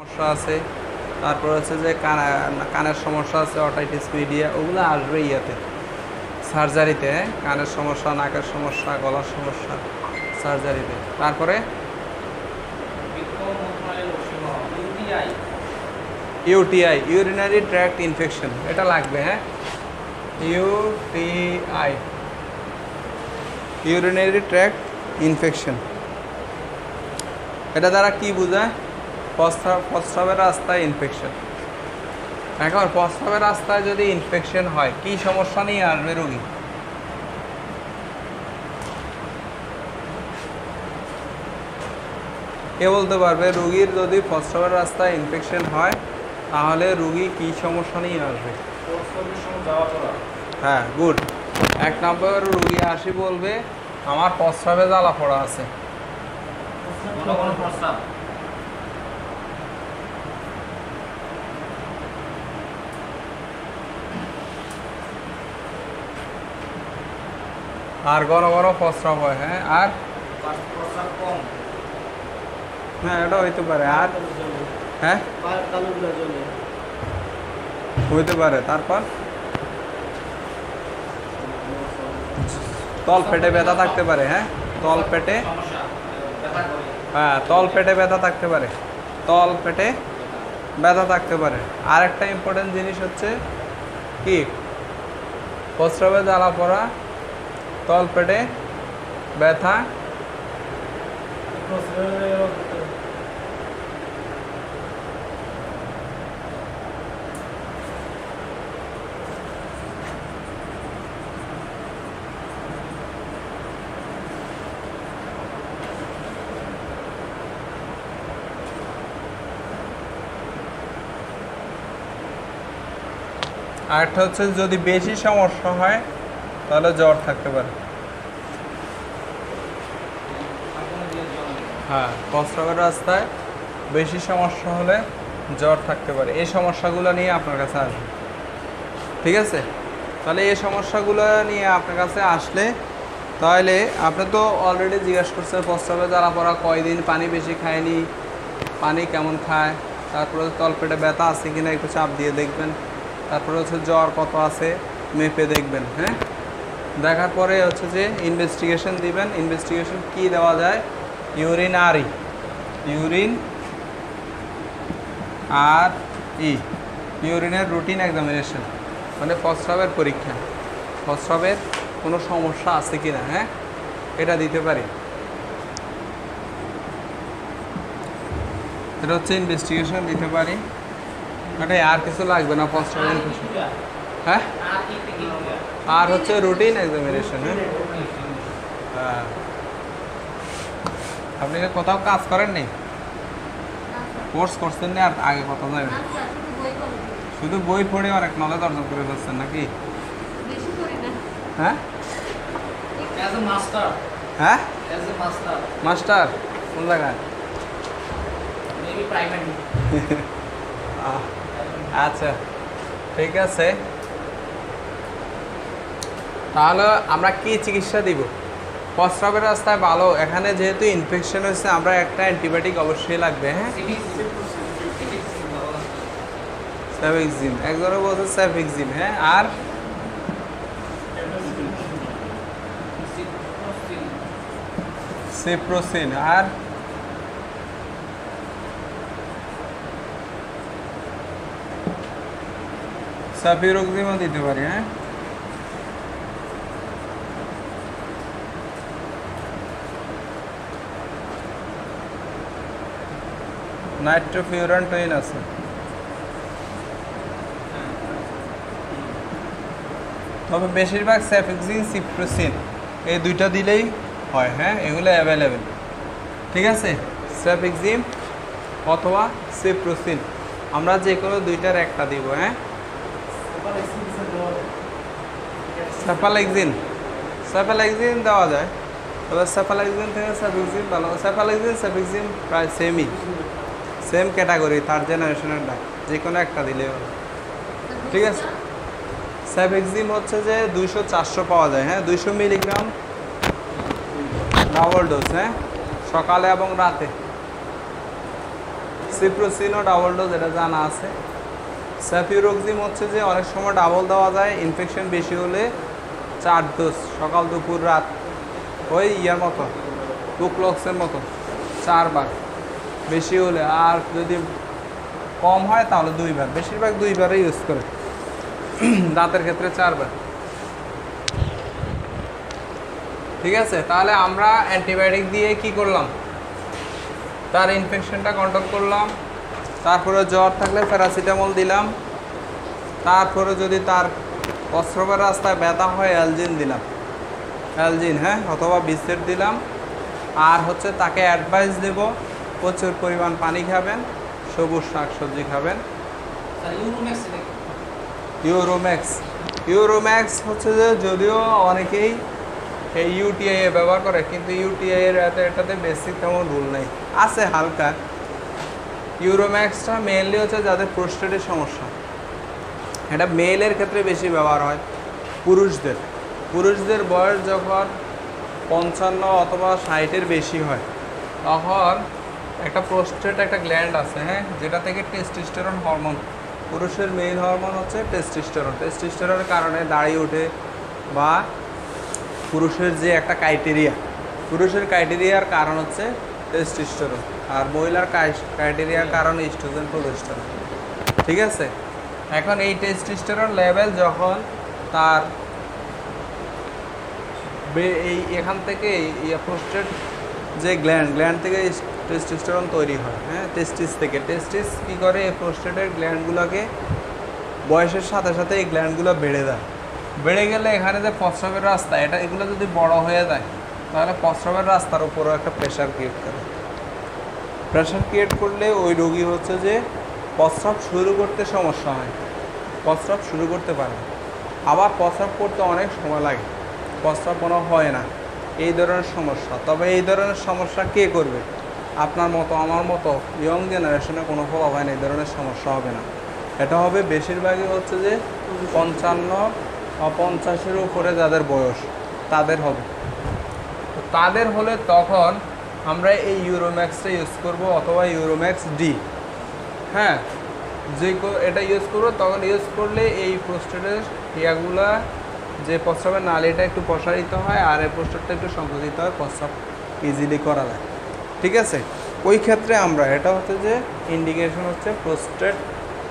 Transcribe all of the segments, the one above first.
সমস্যা আছে। তারপর হচ্ছে যে কানা, কানের সমস্যা আছে অটাইটিস মিডিয়া ওগুলো আসবে ইয়াতে সার্জারিতে হ্যাঁ? কানের সমস্যা, নাকের সমস্যা, গলার সমস্যা সার্জারিতে তারপরে? ইউটিআই ইউরিনারি ট্র্যাক্ট ইনফেকশন এটা লাগবে হ্যাঁ? ইউটিআই ইউরিনারি ট্র্যাক্ট ইনফেকশন এটা দ্বারা কি বোঝায়? প্রস্রাব, প্রস্রাবের রাস্তায় ইনফেকশন এখন প্রস্রাবের রাস্তায় যদি ইনফেকশন হয়, কি সমস্যা নিয়ে আসবে রোগী? কে বলতে পারবে? রুগীর যদি প্রস্রাবের রাস্তায় ইনফেকশন হয়, তাহলে রুগী কি সমস্যা নিয়ে আসবে? হ্যাঁ গুড এক নম্বর রুগী আসি বলবে, আমার প্রস্রাবে জ্বালা পড়া আছে। আর ঘন ঘন প্রস্রাব হয় হ্যাঁ? আর? হ্যাঁ এটা হইতে পারে। আর? হ্যাঁ? হইতে পারে। তারপর? তল পেটে ব্যথা থাকতে পারে হ্যাঁ? তল পেটে হ্যাঁ তল পেটে ব্যথা থাকতে পারে। তল পেটে ব্যথা থাকতে পারে। আর একটা ইম্পর্টেন্ট জিনিস হচ্ছে কি? প্রস্রাবে জ্বালা পড়া তল পেটে ব্যথা। আর একটা হচ্ছে যদি বেশি সমস্যা হয় তাহলে জ্বর থাকতে পারে। হ্যাঁ প্রস্রাবের রাস্তায় বেশি সমস্যা হলে জ্বর থাকতে পারে। এই সমস্যাগুলো নিয়ে আপনার কাছে আসবে। ঠিক আছে? তাহলে এই সমস্যাগুলো নিয়ে আপনার কাছে আসলে তাহলে আপনি তো অলরেডি জিজ্ঞাসা করছেন প্রস্রাবে জ্বালা পড়া কয়দিন পানি বেশি খায়নি, পানি কেমন খায়, তারপরে তলপেটে ব্যথা আছে কিনা একটু চাপ দিয়ে দেখবেন, তারপরে হচ্ছে জ্বর কত আছে, মেপে দেখবেন হ্যাঁ? দেখার পরে হচ্ছে যে ইনভেস্টিগেশন দিবেন। ইনভেস্টিগেশন কি দেওয়া যায়? Urine R E. Urine R E ইউরিনের routine examination মানে প্রস্রাবের পরীক্ষা প্রস্রাবের কোনো সমস্যা আছে কি না হ্যাঁ? এটা দিতে পারি। এটা হচ্ছে ইনভেস্টিগেশন দিতে পারি। এটা আর কিছু লাগবে না প্রস্রাবের হ্যাঁ? আর হচ্ছে রুটিন এক্সামিনেশন হ্যাঁ হ্যাঁ। আপনি কি কোথাও কাজ করেন নি কোর্স করছেন না আর আগে কথা যাবেন? শুধু বই পড়ে। অনেক নলেজ অর্জন করে ফেলছেন নাকি? হ্যাঁ? হ্যাঁ? মাস্টার কোন জায়গায়? আহ, আচ্ছা ঠিক আছে। তাহলে আমরা কি চিকিৎসা দিব? প্রস্রাবের রাস্তায় ভালো। এখানে যেহেতু ইনফেকশন হয়েছে, আমরা একটা অ্যান্টিবায়োটিক অবশ্যই লাগবে হ্যাঁ? স্যাফেক্সিম একজনে বলছে স্যাফেক্সিম হ্যাঁ? আর? সেপ্রোসিন আর? সাফিরোক্সিমও দিতে পারি হ্যাঁ? নাইট্রোফিউরান টইন আছে। তবে বেশিরভাগ স্যাফিক্সিন সিপ্রোসিন, এই দুইটা দিলেই হয় হ্যাঁ? এগুলো অ্যাভেলেবেল ঠিক আছে? স্যাফিক্সিম অথবা সিপ্রোসিন। আমরা যে কোনো দুইটার একটা দিব হ্যাঁ? স্যাফালেক্সিন স্যাফালেক্সিন দেওয়া যায়। তবে স্যাফালেক্সিন থেকে স্যাফিক্সিন ভালো। স্যাফালেক্সিন স্যাফিক্সিন প্রায় সেমই সেম ক্যাটাগরি থার্ড জেনারেশনের ডাক যে কোনো একটা দিলে ঠিক আছে? স্যাফেক্সিম হচ্ছে যে দুইশো চারশো পাওয়া যায় হ্যাঁ? দুইশো মিলিগ্রাম ডাবল ডোজ হ্যাঁ? সকালে এবং রাতে। সিপ্রোসিনও ডাবল ডোজ এটা জানা আছে। স্যাফিউরোক্সিম হচ্ছে যে অনেক সময় ডাবল দেওয়া যায় ইনফেকশন বেশি হলে চার ডোজ সকাল, দুপুর, রাত। ওই ইয়ার মতো টুকলক্সের মতো, চারবার। বেশি হলে আর যদি কম হয় তাহলে দুইবার বেশিরভাগ দুইবারই ইউজ করে। দাঁতের ক্ষেত্রে চারবার ঠিক আছে? তাহলে আমরা অ্যান্টিবায়োটিক দিয়ে কি করলাম? তার ইনফেকশনটা কন্ট্রোল করলাম। তারপরে জ্বর থাকলে প্যারাসিটামল দিলাম। তারপরে যদি তার প্রস্রাবের রাস্তায় ব্যথা হয় অ্যালজিন দিলাম। অ্যালজিন হ্যাঁ? অথবা বিস্টেট দিলাম। আর হচ্ছে তাকে অ্যাডভাইস দেব প্রচুর পরিমাণ পানি খাবেন সবুজ শাকসবজি খাবেন। ইউরোম্যাক্স ইউরোম্যাক্স হচ্ছে যে যদিও অনেকেই এই ইউটিআই এ ব্যবহার করে কিন্তু ইউটিআই এর এত এটাতে বেসিক তেমন রুল নেই। আছে হালকা। ইউরোম্যাক্সটা মেনলি হচ্ছে যাদের প্রোস্টেটের সমস্যা। এটা মেলের ক্ষেত্রে বেশি ব্যবহার হয় পুরুষদের। পুরুষদের বয়স যখন পঞ্চান্ন অথবা ষাটের বেশি হয় তখন একটা প্রোস্টেট একটা গ্ল্যান্ড আছে হ্যাঁ? যেটা থেকে টেস্টিস্টেরন হরমোন পুরুষের মেইন হরমোন হচ্ছে টেস্টিস্টেরন টেস্টিস্টেরনের কারণে দাড়ি ওঠে বা পুরুষের যে একটা ক্রাইটেরিয়া পুরুষের ক্রাইটেরিয়ার কারণ হচ্ছে টেস্টিস্টেরন আর মহিলার ক্রাইটেরিয়ার কারণ ইস্ট্রোজেন প্রোজেস্টেরন ঠিক আছে? এখন এই টেস্টিস্টেরন লেভেল যখন তার বে- এই এখান থেকে প্রোস্টেট যে গ্ল্যান্ড গ্ল্যান্ড থেকে টেস্টিস্টেরন তৈরি হয় হ্যাঁ? টেস্টিস থেকে। টেস্টিস কী করে? এই প্রোস্টেটের গ্ল্যান্ডগুলোকে বয়সের সাথে সাথে এই গ্ল্যান্ডগুলো বেড়ে দেয় বেড়ে গেলে এখানে যে প্রস্রাবের রাস্তা, এটা এগুলো যদি বড় হয়ে যায়, তাহলে প্রস্রাবের রাস্তার উপরও একটা প্রেশার ক্রিয়েট করে। প্রেশার ক্রিয়েট করলে ওই রোগী হচ্ছে যে প্রস্রাব শুরু করতে সমস্যা হয়। প্রস্রাব শুরু করতে পারে আবার প্রস্রাব করতে অনেক সময় লাগে। প্রস্রাব কোনো হয় না। এই ধরনের সমস্যা। তবে এই ধরনের সমস্যা কে করবে? আপনার মতো, আমার মতো ইয়ং জেনারেশনে কোনো হয় না, এই ধরনের সমস্যা হবে না। এটা হবে বেশিরভাগই হচ্ছে যে পঞ্চান্ন পঞ্চাশের উপরে যাদের বয়স, তাদের হবে। তাদের হলে তখন আমরা এই ইউরোম্যাক্সটা ইউজ করব অথবা ইউরোম্যাক্স ডি হ্যাঁ যে এটা ইউজ করব, তখন ইউজ করলে এই প্রোস্টেটের ইয়াগুলা যে প্রস্রাবের নালীটা একটু প্রসারিত হয় আর এই প্রস্টেটটা একটু সংকুচিত হয় প্রস্রাব ইজিলি করা যায়। ঠিক আছে? ওই ক্ষেত্রে আমরা এটা হচ্ছে যে ইন্ডিকেশন হচ্ছে প্রোস্টেট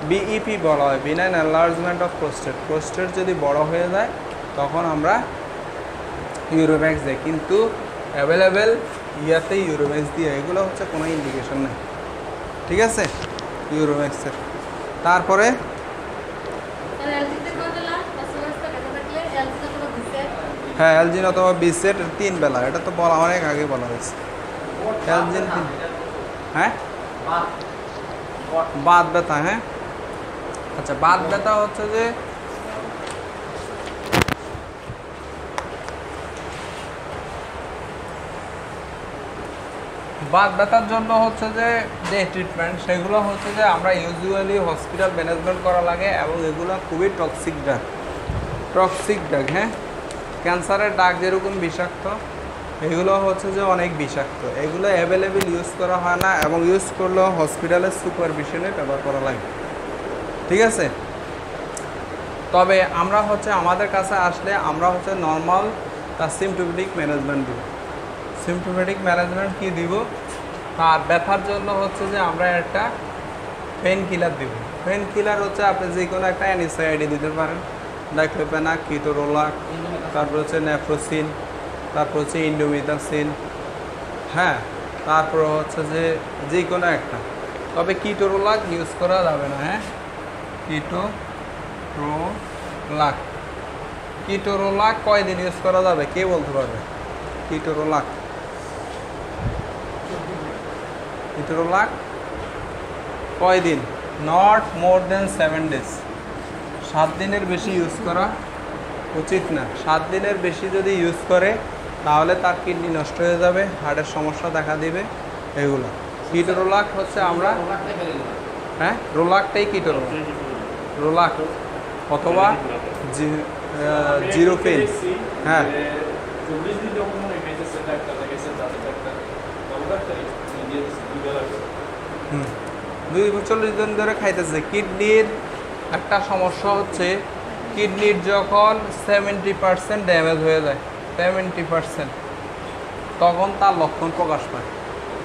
বিইপি বলা হয় benign enlargement of prostate prostate যদি বড় হয়ে যায় তখন আমরা ইউরোম্যাক্স দেয় কিন্তু অ্যাভেলেবেল ইয়াতে ইউরোম্যাক্স দিয়ে এগুলো হচ্ছে কোনো ইন্ডিকেশন নেই। ঠিক আছে? ইউরোম্যাক্সের তারপরে? হ্যাঁ অথবা বিসেট তিন বেলা। এটা তো বলা অনেক আগে বলা হয়েছে। অ্যালজিন তিন হ্যাঁ বাত ব্যথা হ্যাঁ? আচ্ছা বাত ব্যথা হচ্ছে যে বাত ব্যথার জন্য হচ্ছে যে যে ট্রিটমেন্ট সেগুলো হচ্ছে যে আমরা ইউজুয়ালি হসপিটাল ম্যানেজমেন্ট করা লাগে এবং এগুলো খুবই টক্সিক ড্রাগ টক্সিক ড্রাগ হ্যাঁ? ক্যান্সারের ডাক যেরকম বিষাক্ত এগুলো হচ্ছে যে অনেক বিষাক্ত। এগুলো অ্যাভেলেবেল ইউজ করা হয় না এবং ইউজ করলেও হসপিটালের সুপারভিশনে ব্যবহার করা লাগে। ঠিক আছে? তবে আমরা হচ্ছে, আমাদের কাছে আসলে আমরা হচ্ছে নর্মাল তার সিমটোমেটিক ম্যানেজমেন্ট দিব। সিমটোমেটিক ম্যানেজমেন্ট কি দিব? তার ব্যথার জন্য হচ্ছে যে আমরা একটা পেন কিলার দিব। পেন কিলার হচ্ছে আপনি যে কোনো একটা অ্যানিসাইডি দিতে পারেন। ডাইক্লোপেনা কিটোরোলাক তারপর হচ্ছে নেফ্রোসিন তারপর হচ্ছে ইন্ডোমিথাসিন হ্যাঁ তারপর হচ্ছে যে যে কোনো একটা। তবে কিটোরোলাক ইউজ করা যাবে না হ্যাঁ? কিটো রোলাক কিটোরোলাক কয়দিন ইউজ করা যাবে? কে বলতে পারবে? কিটোরোলাক। কিটোরোলাক কয়দিন? Not more then seven days সাত দিনের বেশি ইউজ করা উচিত না। সাত দিনের বেশি যদি ইউজ করে তাহলে তার কিডনি নষ্ট হয়ে যাবে হার্টের সমস্যা দেখা দিবে, এগুলো। কিটোরোলাক হচ্ছে আমরা হ্যাঁ? রোলাকটাই কিটোরোলাক। রোলাক অথবা জিরো ফেন্স হ্যাঁ। দুই চল্লিশ দিন ধরে খাইতেছে। কিডনির একটা সমস্যা হচ্ছে, কিডনির যখন সেভেন্টি পার্সেন্ট ড্যামেজ হয়ে যায়। সেভেন্টি পার্সেন্ট তখন তার লক্ষণ প্রকাশ পায়।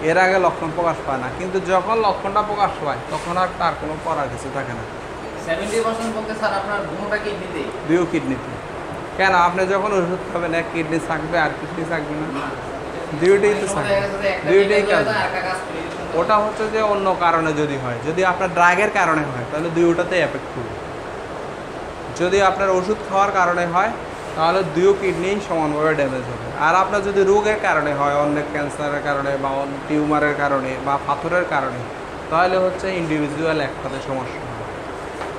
এর আগে লক্ষণ প্রকাশ পায় না। কিন্তু যখন লক্ষণটা প্রকাশ পায় তখন আর তার কোনো করার কিছু থাকে না। সেভেন্টি পার্সেন্ট বলতে স্যার আপনার দুটা কিডনিতে কিডনিতে কেন? আপনি যখন ওষুধ খাবেন এক কিডনি থাকবে আর কিডনি থাকবে না। দুইটাই তো থাকে। দুইটাই কাজ। ওটা হচ্ছে যে অন্য কারণে যদি হয়। যদি আপনার ড্রাগের কারণে হয় তাহলে দুইটাতেই এফেক্ট করবে যদি আপনার ওষুধ খাওয়ার কারণে হয় তাহলে দুইও কিডনি সমানভাবে ড্যামেজ হবে। আর আপনার যদি রোগের কারণে হয় অনেক ক্যান্সারের কারণে বা অন্য টিউমারের কারণে বা পাথরের কারণে, তাহলে হচ্ছে ইন্ডিভিজুয়াল একসাথে সমস্যা হবে।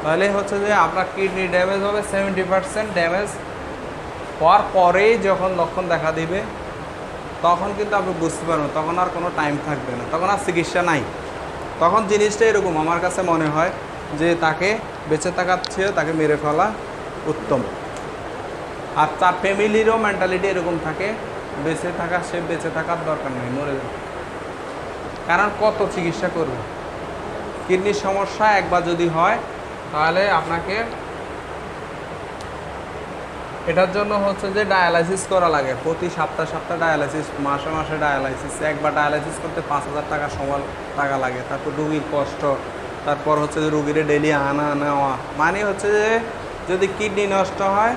তাহলে হচ্ছে যে আপনার কিডনি ড্যামেজ হবে সেভেন্টি পার্সেন্ট ড্যামেজ হওয়ার পরেই যখন লক্ষণ দেখা দিবে, তখন কিন্তু আপনি বুঝতে পারবেন, তখন আর কোনো টাইম থাকবে না, তখন আর চিকিৎসা নাই। তখন জিনিসটা এরকম, আমার কাছে মনে হয় যে তাকে বেঁচে থাকার চেয়ে তাকে মেরে ফেলা উত্তম। আর তার ফ্যামিলিরও মেন্টালিটি এরকম থাকে। বেঁচে থাকা, সে বেঁচে থাকার দরকার নেই, মরে যাবে। কারণ কত চিকিৎসা করবে? কিডনির সমস্যা একবার যদি হয়, তাহলে আপনাকে এটার জন্য হচ্ছে যে ডায়ালাইসিস করা লাগে। প্রতি সপ্তাহ সপ্তাহ ডায়ালাইসিস মাসে মাসে ডায়ালাইসিস একবার ডায়ালাইসিস করতে পাঁচ হাজার টাকা সময় টাকা লাগে। তারপর রুগীর কষ্ট, তারপর হচ্ছে যে রুগীরে ডেলি আনা নেওয়া। মানে হচ্ছে যে যদি কিডনি নষ্ট হয়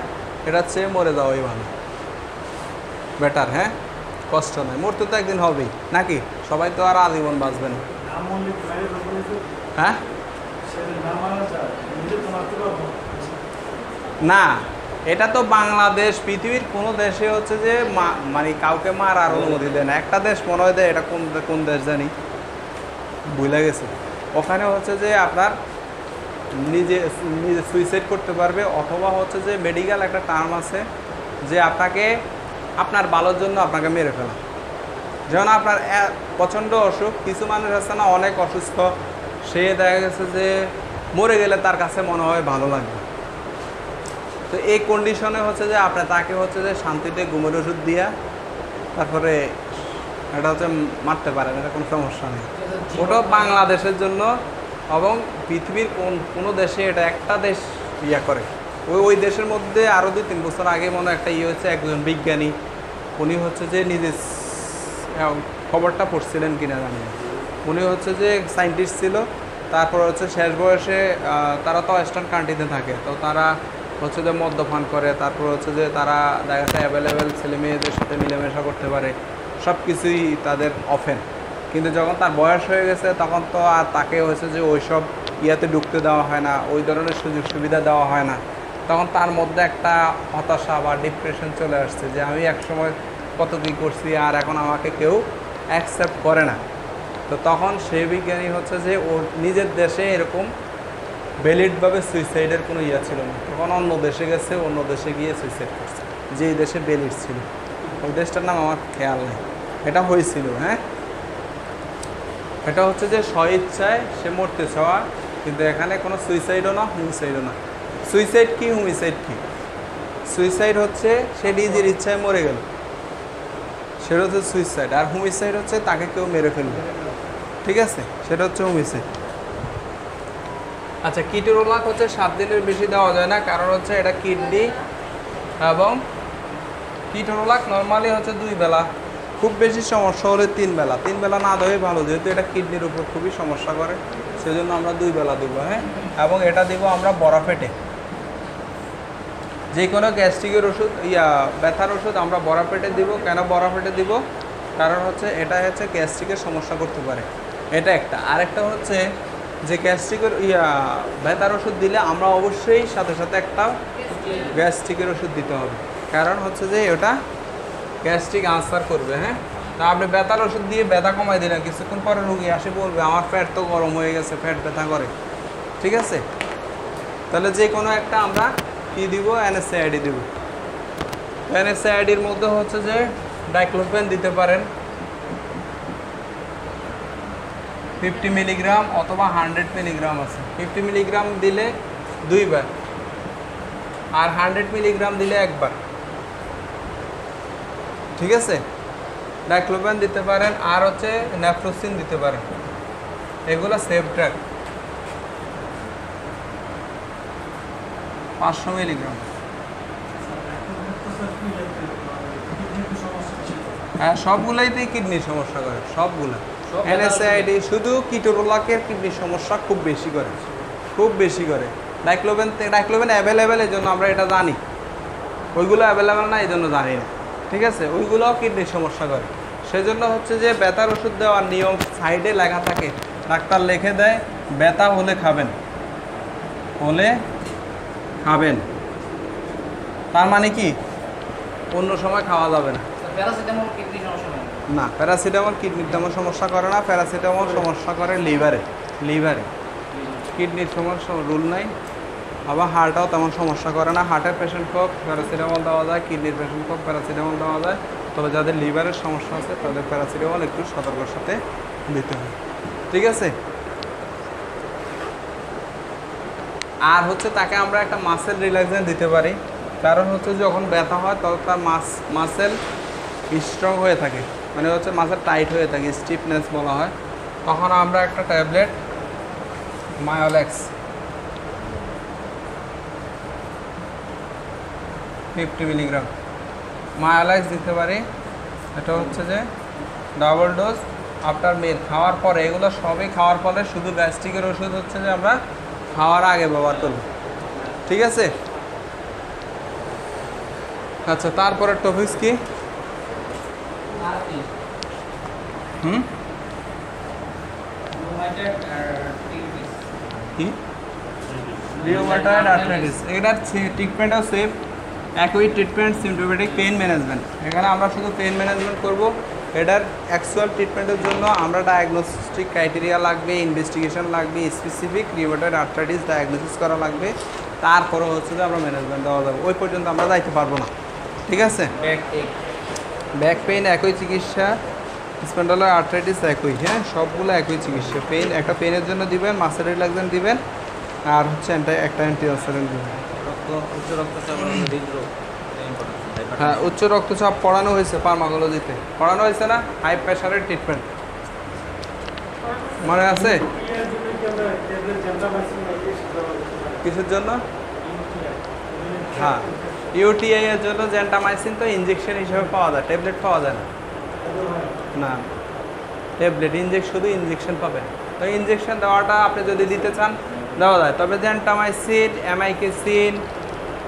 এটা চেয়ে মরে যাওয়াই ভালো। বেটার হ্যাঁ? কষ্ট নেই। মরতে তো একদিন হবেই। নাকি? সবাই তো আর আজীবন বাঁচবে না। হ্যাঁ? না এটা তো বাংলাদেশ পৃথিবীর কোনো দেশে হচ্ছে যে মা- মানে কাউকে মারার অনুমতি দেয় না। একটা দেশ মনে হয় দেয় এটা কোন কোন দেশ জানি। ভুলে গেছে। ওখানে হচ্ছে যে আপনার নিজে নিজে সুইসাইড করতে পারবে অথবা হচ্ছে যে মেডিকেল একটা টার্ম আছে যে আপনাকে আপনার ভালোর জন্য আপনাকে মেরে ফেলা। যেমন আপনার প্রচণ্ড অসুখ কিছু মানুষ আছে না অনেক অসুস্থ সে দেখা গেছে যে মরে গেলে তার কাছে মনে হয় ভালো লাগবে। তো এই কন্ডিশনে হচ্ছে যে আপনার তাকে হচ্ছে যে শান্তিতে ঘুমের ওষুধ দিয়া তারপরে এটা হচ্ছে মারতে পারেন এটা কোনো সমস্যা নেই। ওটা বাংলাদেশের জন্য এবং পৃথিবীর কোন, কোনো দেশে এটা একটা দেশ ইয়া করে ওই ওই দেশের মধ্যে আরও দুই তিন বছর আগে মনে একটা ইয়ে হচ্ছে একজন বিজ্ঞানী, উনি হচ্ছে যে নিজে খবরটা পড়ছিলেন কিনা জানি। উনি হচ্ছে যে সায়েন্টিস্ট ছিল, তারপর হচ্ছে শেষ বয়সে তারা তো ওয়েস্টার্ন কান্ট্রিতে থাকে, তো তারা হচ্ছে যে মদ্যপান করে, তারপর হচ্ছে যে তারা দেখা যাচ্ছে অ্যাভেলেবেল ছেলে মেয়েদের সাথে মিলেমেশা করতে পারে সব কিছুই তাদের অফেন কিন্তু যখন তার বয়স হয়ে গেছে, তখন তো আর তাকে হচ্ছে যে ওইসব ইয়াতে ঢুকতে দেওয়া হয় না, ওই ধরনের সুযোগ সুবিধা দেওয়া হয় না। তখন তার মধ্যে একটা হতাশা বা ডিপ্রেশন চলে আসছে যে আমি একসময় কত কী করছি আর এখন আমাকে কেউ অ্যাকসেপ্ট করে না। তো তখন সেই বিজ্ঞানী হচ্ছে যে ওর নিজের দেশে এরকম ভ্যালিডভাবে সুইসাইডের কোনো ইয়ে ছিল না। তখন অন্য দেশে গেছে, অন্য দেশে গিয়ে সুইসাইড করছে। যেই দেশে ভ্যালিড ছিল। ওই দেশটার নাম আমার খেয়াল নেই। এটা হয়েছিল হ্যাঁ? এটা হচ্ছে যে স্বইচ্ছায় সে মরতে চাওয়া, কিন্তু এখানে কোনো সুইসাইডও না হুমিসাইডও না। সুইসাইড কি হুমিসাইড কি? সুইসাইড হচ্ছে সে নিজের ইচ্ছায় মরে গেল। সেটা হচ্ছে সুইসাইড আর হুমিসাইড হচ্ছে তাকে কেউ মেরে ফেলবে ঠিক আছে? সেটা হচ্ছে হুমিসাইড আচ্ছা কিটোরোলাক হচ্ছে সাত দিনের বেশি দেওয়া যায় না, কারণ হচ্ছে এটা কিডনি এবং কিটোরোলাক নর্মালি হচ্ছে দুই বেলা। খুব বেশি সমস্যা হলে তিন বেলা। তিন বেলা না দেওয়াই ভালো, যেহেতু এটা কিডনির উপর খুবই সমস্যা করে, সেজন্য আমরা দুই বেলা দিব হ্যাঁ? এবং এটা দিব আমরা বড়া ফেটে যে কোনো গ্যাস্ট্রিকের ওষুধ, ইয়া, ব্যথার ওষুধ আমরা বড়া পেটে দিব। কেন বড়া পেটে দিব? কারণ হচ্ছে এটা হচ্ছে গ্যাস্ট্রিকের সমস্যা করতে পারে। এটা একটা। আরেকটা হচ্ছে যে গ্যাস্ট্রিকের, ইয়া, ব্যথার ওষুধ দিলে আমরা অবশ্যই সাথে সাথে একটা গ্যাস্ট্রিকের ওষুধ দিতে হবে। কারণ হচ্ছে যে ওটা গ্যাস্ট্রিক আনসার করবে হ্যাঁ? তা আপনি ব্যথার ওষুধ দিয়ে ব্যথা কমাই দিলেন, কিছুক্ষণ পরে রুগী আসে বলবে, আমার ফ্যাট তো গরম হয়ে গেছে, ফ্যাট ব্যথা করে। ঠিক আছে? তাহলে যে কোনো একটা আমরা কী দিব? এনএসআইডি দিব। এনএসআইডির মধ্যে হচ্ছে যে ডাইক্লোপেন দিতে পারেন। ফিফটি মিলিগ্রাম অথবা হান্ড্রেড মিলিগ্রাম আছে। ফিফটি মিলিগ্রাম দিলে দুইবার। আর হান্ড্রেড মিলিগ্রাম দিলে একবার। ঠিক আছে? ডাইক্লোফেন দিতে পারেন আর হচ্ছে ন্যাফ্রোসিন দিতে পারেন। এগুলো সেফ ড্রাগ। পাঁচশো মিলিগ্রাম। হ্যাঁ সবগুলাইতেই কিডনির সমস্যা করে সবগুলা। সব এনএসআইডি শুধু কিটোরোলাকে কিডনির সমস্যা খুব বেশি করে খুব বেশি করে। ডাইক্লোবেন ডাইক্লোবেন অ্যাভেলেবেল এই জন্য আমরা এটা জানি। ওইগুলো অ্যাভেলেবেল না এই জন্য জানি না। ঠিক আছে? ওইগুলোও কিডনির সমস্যা করে। সেজন্য হচ্ছে যে ব্যথার ওষুধ দেওয়ার নিয়ম সাইডে লেখা থাকে। ডাক্তার লিখে দেয় ব্যথা হলে খাবেন। হলে খাবেন। তার মানে কি? অন্য সময় খাওয়া যাবে না। না প্যারাসিটামল কিডনির তেমন সমস্যা করে না। প্যারাসিটামল সমস্যা করে লিভারে। লিভারে। কিডনির সমস্যা রুল নাই। আবার হার্টও তেমন সমস্যা করে না। হার্টের পেশেন্ট হোক প্যারাসিটামল দেওয়া যায় কিডনির পেশেন্ট হোক প্যারাসিটামল দেওয়া যায়। তবে যাদের লিভারের সমস্যা আছে, তাদের প্যারাসিটামল একটু সতর্কর সাথে দিতে হয়। ঠিক আছে? আর হচ্ছে তাকে আমরা একটা মাসেল রিল্যাক্সেন্ট দিতে পারি। কারণ হচ্ছে যখন ব্যথা হয়, তখন তার মাস মাসেল স্ট্রং হয়ে থাকে। মানে হচ্ছে মাসেল টাইট হয়ে থাকে স্টিফনেস বলা হয়। তখন আমরা একটা tablet Myolax fifty milligram. Myolax দিতে পারি। এটা হচ্ছে যে ডাবল ডোজ আফটার মিল খাওয়ার পরে এগুলো সবই খাওয়ার পরে শুধু গ্যাস্ট্রিকের ওষুধ হচ্ছে যে আমরা খাওয়ার আগে ব্যবহার করব। ঠিক আছে? আচ্ছা তারপরে টপিক্স কি? হুম? কি? রিওমাটয়েড আর্থ্রাইটিস এটার ট্রিটমেন্টও সেফ একই ট্রিটমেন্ট সিমটোমেটিক পেইন ম্যানেজমেন্ট এখানে আমরা শুধু পেইন ম্যানেজমেন্ট করব। এটার অ্যাকচুয়াল ট্রিটমেন্টের জন্য আমরা ডায়াগনস্টিক ক্রাইটেরিয়া লাগবে ইনভেস্টিগেশন লাগবে স্পেসিফিক রিওমাটয়েড আর্থ্রাইটিস ডায়াগনোসিস করা লাগবে। তারপরে হচ্ছে যে আমরা ম্যানেজমেন্ট দেওয়া যাবে। ওই পর্যন্ত আমরা যাইতে পারব না। ঠিক আছে? ব্যাক পেইন একই চিকিৎসা স্পেন্ডালার আর্থ্রাইটিস একই হ্যাঁ? সবগুলো একই চিকিৎসা। পেইন একটা পেইনের জন্য দিবেন মাসেল রিল্যাক্সেন্ট দিবেন আর হচ্ছে একটা অ্যান্টিঅক্সিডেন্ট দিবেন। উচ্চ রক্তচাপ হৃদরোগ হ্যাঁ উচ্চ রক্তচাপ পড়ানো হয়েছে ফার্মাকোলজিতে পড়ানো হয়েছে না? হাই প্রেশারের ট্রিটমেন্ট মনে আছে? কিছুর জন্য? হ্যাঁ। ইউটিআই এর জন্য জ্যান্টামাইসিন তো ইঞ্জেকশন হিসেবে পাওয়া যায়। ট্যাবলেট পাওয়া যায় না। না। ট্যাবলেট ইনজেকশন শুধু ইঞ্জেকশন পাবেন। তো ইঞ্জেকশন দেওয়াটা আপনি যদি দিতে চান দেওয়া যায়। তবে জ্যান্টামাইসিন অ্যামাইকেসিন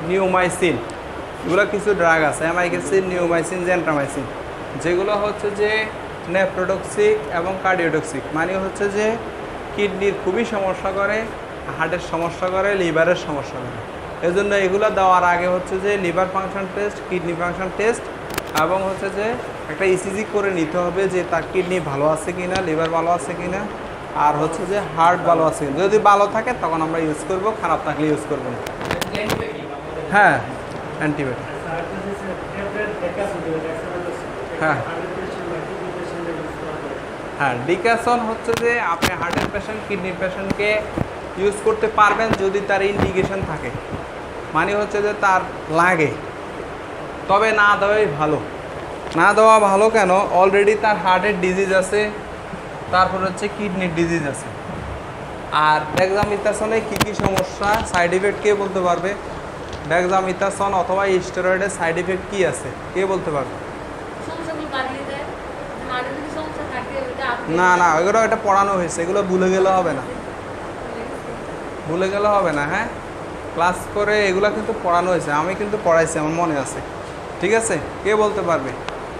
নিউমাইসিন। এগুলো কিছু ড্রাগ আছে অ্যামাইকেসিন নিউমাইসিন, জেন্ট্রামাইসিন। যেগুলো হচ্ছে যে নেপ্রোডক্সিক এবং কার্ডিওডক্সিক মানে হচ্ছে যে কিডনির খুবই সমস্যা করে, হার্টের সমস্যা করে, লিভারের সমস্যা করে। এজন্য এগুলো দেওয়ার আগে হচ্ছে যে liver function test, kidney function test এবং হচ্ছে যে একটা ইসিজি করে নিতে হবে যে তার কিডনি ভালো আছে কি না লিভার ভালো আছে কিনা, আর হচ্ছে যে হার্ট ভালো আছে যদি ভালো থাকে তখন আমরা ইউজ করব, খারাপ থাকলে ইউজ করব না। হ্যাঁ অ্যান্টিবায়োটিক হ্যাঁ। হ্যাঁ হচ্ছে যে আপনি হার্টের পেশেন্ট কিডনির পেশেন্টকে ইউজ করতে পারবেন যদি তার ইন্ডিকেশন থাকে। মানে হচ্ছে যে তার লাগে। তবে না দেওয়াই ভালো। না দেওয়া ভালো কেন? অলরেডি তার হার্টের ডিজিজ আছে, তারপর হচ্ছে কিডনির ডিজিজ আছে। আর ডেক্সামিথাসনে কী কী সমস্যা? সাইড ইফেক্ট কে বলতে পারবে? ডেক্সামিথাসন অথবা স্টেরয়েডের সাইড ইফেক্ট কী আছে? কে বলতে পারবে? আপনি না না ওইগুলো এটা পড়ানো হয়েছে। এগুলো ভুলে গেলে হবে না। ভুলে গেলে হবে না হ্যাঁ? ক্লাস করে এগুলো কিন্তু পড়ানো হয়েছে। আমি কিন্তু পড়াইছি আমার মনে আছে। ঠিক আছে? কে বলতে পারবে?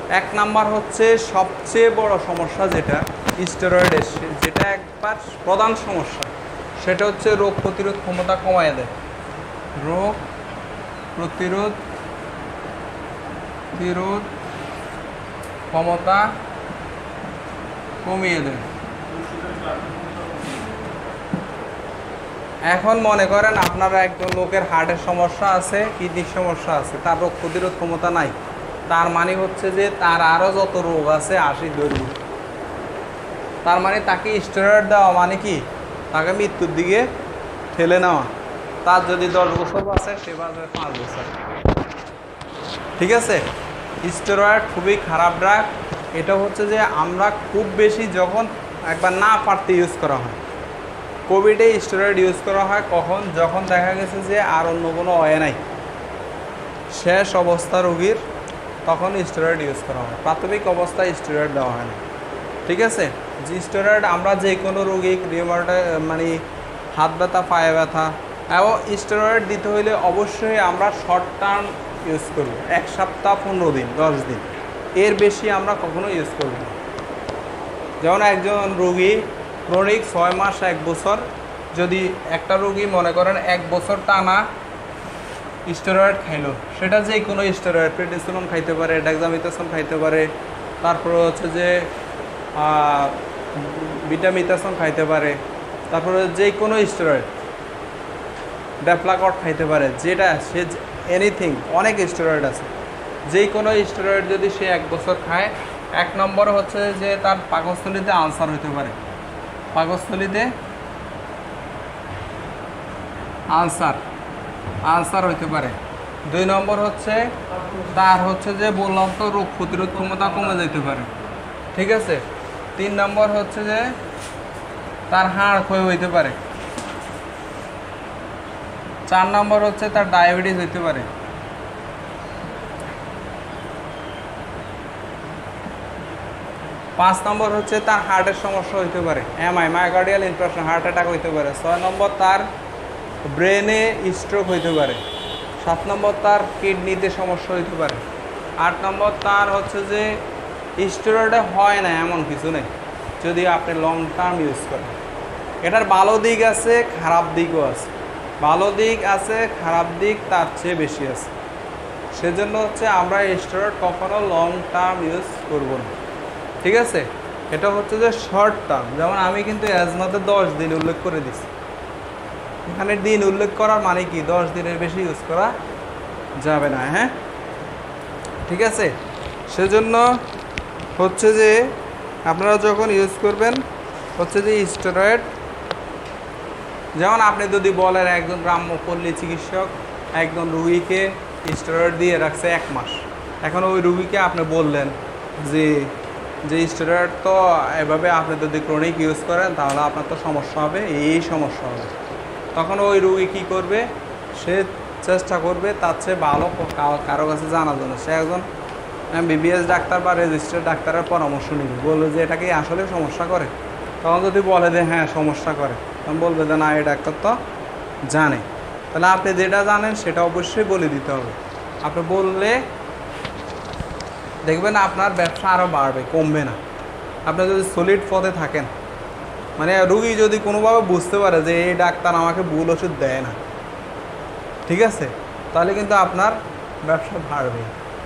এক নাম্বার হচ্ছে সবচেয়ে বড় সমস্যা যেটা স্টেরয়েডের যেটা একবার প্রধান সমস্যা সেটা হচ্ছে রোগ প্রতিরোধ ক্ষমতা কমায় দেয়। রোগ প্রতিরোধ প্রতিরোধ ক্ষমতা কমিয়ে দেয়। এখন মনে করেন আপনারা একজন লোকের হার্টের সমস্যা আছে, কিডনির সমস্যা আছে, তার রোগ প্রতিরোধ ক্ষমতা নাই। তার মানে হচ্ছে যে তার আরও যত রোগ আছে আশি দৈর্ঘ্য তার মানে তাকে স্টেরয়েড দেওয়া মানে কি? তাকে মৃত্যুর দিকে ঠেলে নেওয়া। তার যদি দশ বছর আছে সে বাজে পাঁচ বছর। ঠিক আছে? স্টেরয়েড খুবই খারাপ ড্রাগ এটা হচ্ছে যে আমরা খুব বেশি যখন একবার না পারতে ইউজ করা হয়। কোভিডে স্টেরয়েড ইউজ করা হয় কখন? যখন দেখা গেছে যে আর অন্য কোনো অয়ে নাই। শেষ অবস্থা রোগীর, তখন স্টেরয়েড ইউজ করা হয়। প্রাথমিক অবস্থায় স্টেরয়েড দেওয়া হয় না। ঠিক আছে? যে স্টেরয়েড আমরা যে কোনো রোগী রিমাটা মানে হাত ব্যথা, পায়ে ব্যথা এবং স্টেরয়েড দিতে হইলে অবশ্যই আমরা শর্ট টার্ম ইউজ করব। এক সপ্তাহ, পনেরো দিন, দশ দিন। এর বেশি আমরা কখনো ইউজ করব না। যেমন একজন রোগী ক্রনিক ছয় মাস, এক বছর। যদি একটা রোগী মনে করেন এক বছর টানা স্টেরয়েড খাইলো, সেটা যে কোনো স্টেরয়েড প্রেডিসোলন খাইতে পারে ডেক্সামিথাসন খাইতে পারে। তারপরে হচ্ছে যে ভিটামিথাসন খাইতে পারে। তারপরে যে কোনো স্টেরয়েড ড্যাপ্লাকট খাইতে পারে, যেটা সে এনিথিং অনেক স্টেরয়েড আছে। যে কোনো স্টেরয়েড যদি সে এক বছর খায়, এক নম্বর হচ্ছে যে তার পাকস্থলিতে আলসার হইতে পারে। পাকস্থলিতে আলসার আলসার হইতে পারে। দুই নম্বর হচ্ছে তার হচ্ছে যে বললাম তো, রোগ প্রতিরোধ ক্ষমতা কমে যেতে পারে। ঠিক আছে? তিন নম্বর হচ্ছে যে তার হাড় ক্ষয় হইতে পারে। চার নম্বর হচ্ছে তার ডায়াবেটিস হইতে পারে। পাঁচ নম্বর হচ্ছে তার হার্টের সমস্যা হইতে পারে। MI myocardial infarction heart attack হইতে পারে। ছয় নম্বর তার ব্রেনে স্ট্রোক হইতে পারে। সাত নম্বর তার কিডনিতে সমস্যা হইতে পারে। আট নম্বর তার হচ্ছে যে স্টেরয়েডে হয় না এমন কিছু নেই যদি আপনি লং টার্ম ইউজ করেন। এটার ভালো দিক আছে, খারাপ দিকও আছে। ভালো দিক আছে, খারাপ দিক তার চেয়ে বেশি আছে। সেজন্য হচ্ছে আমরা স্টেরয়েড কখনো লং টার্ম ইউজ করব না। ঠিক আছে? এটা হচ্ছে যে শর্ট টার্ম যেমন আমি কিন্তু অ্যাজমাতে দশ দিন উল্লেখ করে দিছি। এখানে দিন উল্লেখ করার মানে কি? দশ দিনের বেশি ইউজ করা যাবে না হ্যাঁ? ঠিক আছে? সেজন্য হচ্ছে যে আপনারা যখন ইউজ করবেন, হচ্ছে যে স্টেরয়েড যেমন আপনি যদি বলেন একজন গ্রাম্য পল্লী চিকিৎসক একজন রুগীকে স্টেরয়েড দিয়ে রাখছে এক মাস। এখন ওই রুগীকে আপনি বললেন যে যে স্টেরয়েড তো এভাবে আপনি যদি ক্রনিক ইউজ করেন তাহলে আপনার তো সমস্যা হবে, এই সমস্যা হবে। তখন ওই রুগী কী করবে? সে চেষ্টা করবে তার চেয়ে ভালো কারও কাছে জানার জন্য। সে একজন বিবিএস ডাক্তার বা রেজিস্টার্ড ডাক্তারের পরামর্শ নেবে। বলবে যে, এটা কি আসলে সমস্যা করে? তখন যদি বলে যে হ্যাঁ সমস্যা করে। বলবে যে, না, এই ডাক্তার তো জানে। তাহলে আপনি যেটা জানেন সেটা অবশ্যই বলে দিতে হবে। আপনি বললে দেখবেন আপনার ব্যবসা আরও বাড়বে, কমবে না। আপনি যদি সলিড পথে থাকেন মানে রুগী যদি কোনোভাবে বুঝতে পারে যে, এই ডাক্তার আমাকে ভুল ওষুধ দেয় না। ঠিক আছে? তাহলে কিন্তু আপনার ব্যবসা বাড়বে।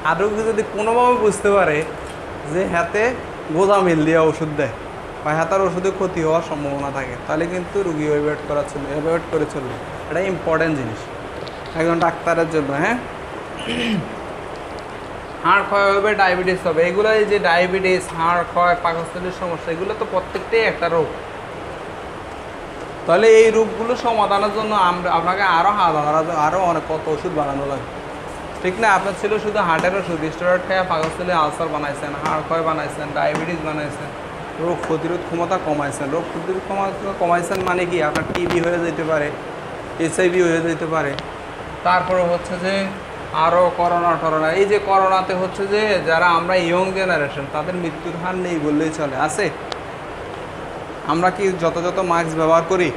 আর রুগী যদি কোনোভাবে বুঝতে পারে যে হাতে গোদা মিল দিয়ে ওষুধ দেয়। বা হাতার ওষুধে ক্ষতি হওয়ার সম্ভাবনা থাকে। তাহলে কিন্তু রুগী অ্যাভয়েড করা চলবে অ্যাভয়েড করে চলবে। এটা ইম্পর্টেন্ট জিনিস। একজন ডাক্তারের জন্য হ্যাঁ? হাড় ক্ষয় হবে ডায়াবেটিস হবে। এগুলো যে ডায়াবেটিস হাড় ক্ষয়, পাকস্থলীর সমস্যা, এগুলো তো প্রত্যেকটাই একটা রোগ। তাহলে এই রোগগুলো সমাধানের জন্য আমরা, আপনাকে আরও হাজার আরও অনেক কত ওষুধ বানানো লাগে ঠিক না? আপনার ছিল শুধু হার্টের ওষুধ, স্টেরয়েড খেয়ে পাকস্থলী আলসার বানাইছেন, হাড় ক্ষয় বানাইছেন ডায়াবেটিস বানাইছেন। রোগ প্রতিরোধ ক্ষমতা কমাইছেন। রোগ প্রতিরোধ ক্ষমতা কমাইছেন মানে কি? আপনার টিবি হয়ে যেতে পারে এসআইভি হয়ে যেতে পারে। তারপরে হচ্ছে যে আরও করোনা টরোনা। এই যে করোনাতে হচ্ছে যে যারা আমরা ইয়ং জেনারেশন তাদের মৃত্যুর হার নেই বললেই চলে। আছে? আমরা কি যথাযথ মাস্ক ব্যবহার করি,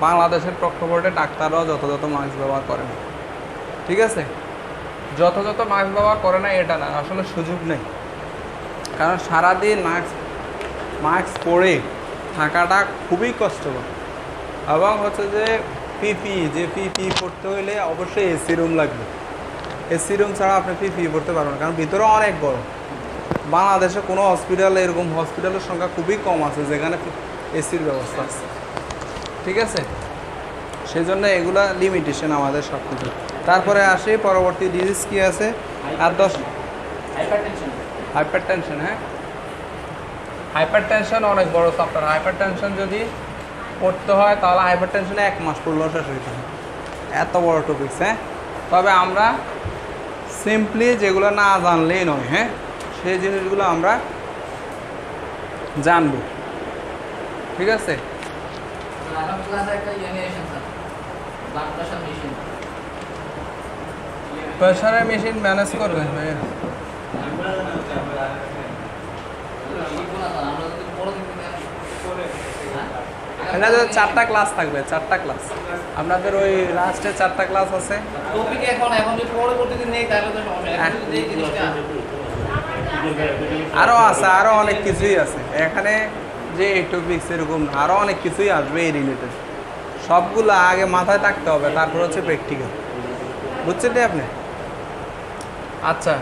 বাংলাদেশের প্রেক্ষাপটে ডাক্তাররাও যথাযথ মাস্ক ব্যবহার করে না। ঠিক আছে? যথাযথ মাস্ক ব্যবহার করে না, এটা না। আসলে সুযোগ নেই। কারণ সারাদিন মাস্ক মাস্ক পরে থাকাটা খুবই কষ্টকর। এবং হচ্ছে যে পিপি যে পিপি পড়তে হইলে অবশ্যই এসি রুম লাগবে। এসি রুম ছাড়া আপনি পিপি পড়তে পারবেন না কারণ ভিতরে অনেক গরম। বাংলাদেশে কোনো হসপিটালে এরকম হসপিটালের সংখ্যা খুবই কম আছে যেখানে এসির ব্যবস্থা আছে। ঠিক আছে? সেই জন্য এগুলা লিমিটেশন আমাদের সব কিছু তারপরে আসি পরবর্তী ডিজিজ কী আছে? আর দশ হাইপার টেনশন হাইপার টেনশন হ্যাঁ? হাইপার টেনশন অনেক বড় চাপ্টার হাইপার টেনশন যদি পড়তে হয় তাহলে হাইপার টেনশনে এক মাস পড়লেও শেষ হইতে হয়। এত বড় টপিকস হ্যাঁ? তবে আমরা সিম্পলি যেগুলো না জানলেই নয় হ্যাঁ? সেই জিনিসগুলো আমরা জানব। ঠিক আছে? প্রেশারের মেশিন ম্যানেজ করবে ভাইয়া শিখব না স্যার আমরা যদি বড় দিন হ্যাঁ? এটা যে চারটা ক্লাস থাকবে চারটা ক্লাস আপনাদের ওই লাস্টে চারটা ক্লাস আছে। জিনিসটা আরও আছে আরও অনেক কিছুই আছে। এখানে যে টপিক্স এরকম আরও অনেক কিছুই আসবে এই রিলেটেড সবগুলো আগে মাথায় থাকতে হবে তারপর হচ্ছে প্র্যাকটিক্যাল বুঝছেন আপনি? আচ্ছা।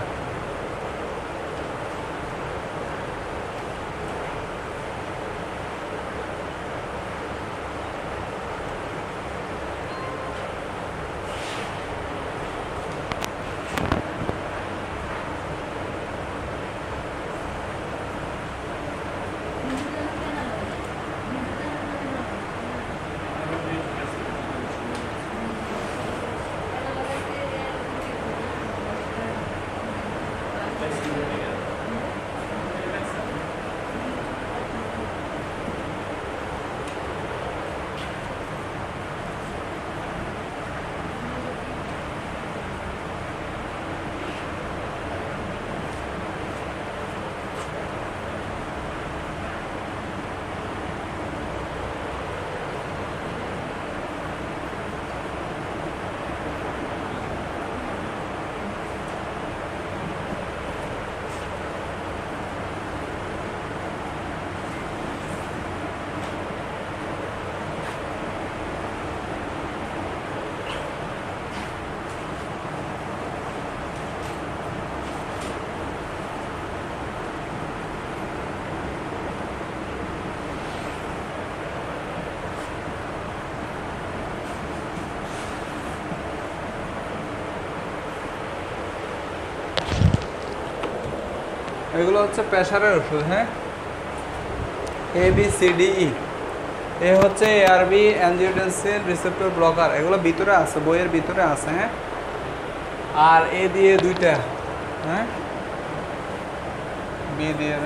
এগুলো হচ্ছে প্রেশারের ওষুধ হ্যাঁ? A B C D E A হচ্ছে এআরবি অ্যানজিওটেন্সিন রিসেপ্টর ব্লকার এগুলো ভিতরে আছে, বইয়ের ভিতরে আছে হ্যাঁ? আর এ দিয়ে দুইটা হ্যাঁ? বি দিয়ে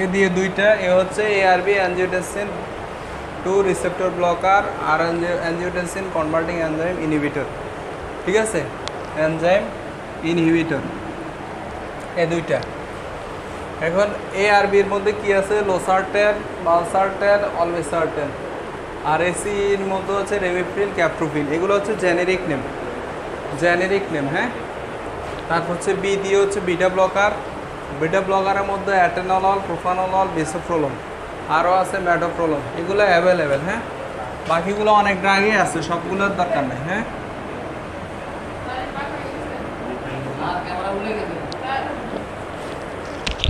এ দিয়ে দুইটা, এ হচ্ছে ARB angiotensin two receptor blocker আর অ্যানজিওটেন্সিন কনভার্টিং এনজাইম ইনহিবিটর ঠিক আছে? এনজাইম ইনহিবিটর এ দুইটা। এখন এ আর বির মধ্যে কি আছে? লোসারটেন বালসারটেন অলভেসারটেন আর এসির মধ্যে হচ্ছে রেভিফ্রিল ক্যাপ্রোফিল এগুলো হচ্ছে জেনেরিক নেম জেনেরিক নেম হ্যাঁ? তারপর হচ্ছে বি দিয়ে হচ্ছে বিটা ব্লকার বিটা ব্লগারের মধ্যে অ্যাটেনলল, প্রোফানলল বিসোফ্রোলম আরও আছে ম্যাডোপ্রোলম এগুলো অ্যাভেলেবেল হ্যাঁ? বাকিগুলো অনেক ড্রাগই আছে, সবগুলোর দরকার নেই হ্যাঁ?